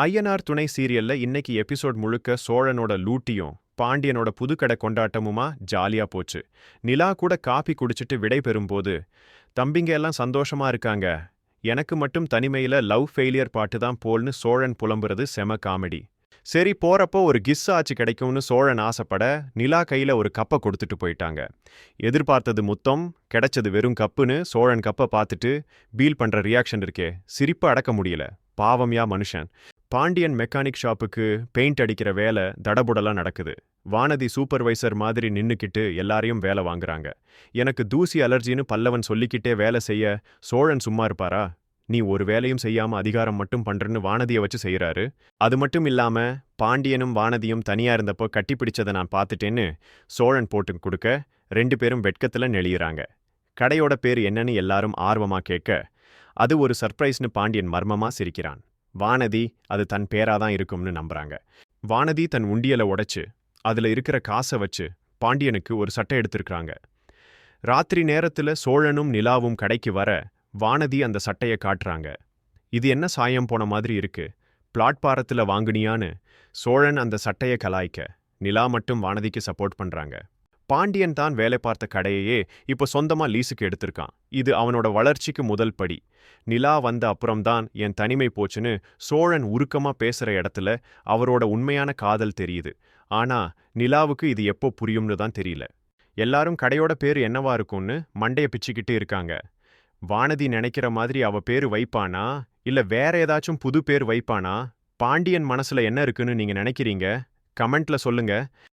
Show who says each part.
Speaker 1: ஐயனார் துணை சீரியல்ல இன்னைக்கு எபிசோட் முழுக்க சோழனோட லூட்டியும் பாண்டியனோட புதுக்கடை கொண்டாட்டமுமா ஜாலியா போச்சு. நிலா கூட காபி குடிச்சிட்டு விடை பெறும்போது தம்பிங்க எல்லாம் சந்தோஷமா இருக்காங்க. எனக்கு மட்டும் தனிமையில லவ் ஃபெயிலியர் பாட்டு தான் போல்னு சோழன் புலம்புறது செம காமெடி. சரி போறப்போ ஒரு கிஸ் ஆச்சு கிடைக்கும்னு சோழன் ஆசைப்பட நிலா கையில ஒரு கப்பை கொடுத்துட்டு போயிட்டாங்க. எதிர்பார்த்தது முத்தம் கிடைச்சது வெறும் கப்புன்னு சோழன் கப்பை பார்த்துட்டு பீல் பண்ற ரியாக்ஷன் இருக்கே. சிரிப்பு அடக்க முடியல. பாவம்யா மனுஷன். பாண்டியன் மெக்கானிக் ஷாப்புக்கு பெயிண்ட் அடிக்கிற வேலை தடபுடலா நடக்குது. வானதி சூப்பர்வைசர் மாதிரி நின்னுக்கிட்டு எல்லாரையும் வேலை வாங்குறாங்க. எனக்கு தூசி அலர்ஜின்னு பல்லவன் சொல்லிக்கிட்டே வேலை செய்ய சோழன் சும்மா இருப்பாரா? நீ ஒரு வேலையும் செய்யாம அதிகாரம் மட்டும் பண்றேன்னு வானதியை வச்சு செய்யறாரு அது மட்டும் இல்லாம பாண்டியனும் வானதியும் தனியா இருந்தப்போ கட்டிப்பிடிச்சதை நான் பார்த்துட்டேன்னு சோழன் போட்டு கொடுக்க ரெண்டு பேரும் வெட்கத்துல நெளியிறாங்க. கடையோட பேர் என்னன்னு எல்லாரும் ஆர்வமா கேட்க அது ஒரு சர்ப்ரைஸ்னு பாண்டியன் மர்மமா சிரிக்கிறான். வானதி அது தன் பேராதான் இருக்கும்னு நம்புறாங்க. வானதி தன் உண்டியலை உடைச்சு அதுல இருக்கிற காசை வச்சு பாண்டியனுக்கு ஒரு சட்டை எடுத்திருக்காங்க ராத்திரி நேரத்துல சோழனும் நிலாவும் கடைக்கு வர வானதி அந்த சட்டையை காட்டுறாங்க. இது என்ன சாயம் போன மாதிரி இருக்கு? பிளாட்பாரத்துல வாங்குனியான்னு சோழன் அந்த சட்டைய கலாய்க்க நிலா மட்டும் வானதிக்கு சப்போர்ட் பண்றாங்க. பாண்டியன் தான் வேலை பார்த்த கடையையே இப்போ சொந்தமா லீஸுக்கு எடுத்திருக்கான். இது அவனோட வளர்ச்சிக்கு முதல் படி. நிலா வந்த அப்புறம்தான் என் தனிமை போச்சுன்னு சோழன் உருக்கமா பேசுற இடத்துல அவரோட உண்மையான காதல் தெரியுது. ஆனா நிலாவுக்கு இது எப்போ புரியும்னு தான் தெரியல. எல்லாரும் கடையோட பேர் என்னவா இருக்கும்னு மண்டைய பிச்சுக்கிட்டு இருக்காங்க. வானதி நினைக்கிற மாதிரி அவ பேரு வைப்பானா? இல்ல வேற ஏதாச்சும் புது பேர் வைப்பானா? பாண்டியன் மனசுல என்ன இருக்குன்னு நீங்க நினைக்கிறீங்க? கமெண்ட்ல சொல்லுங்க.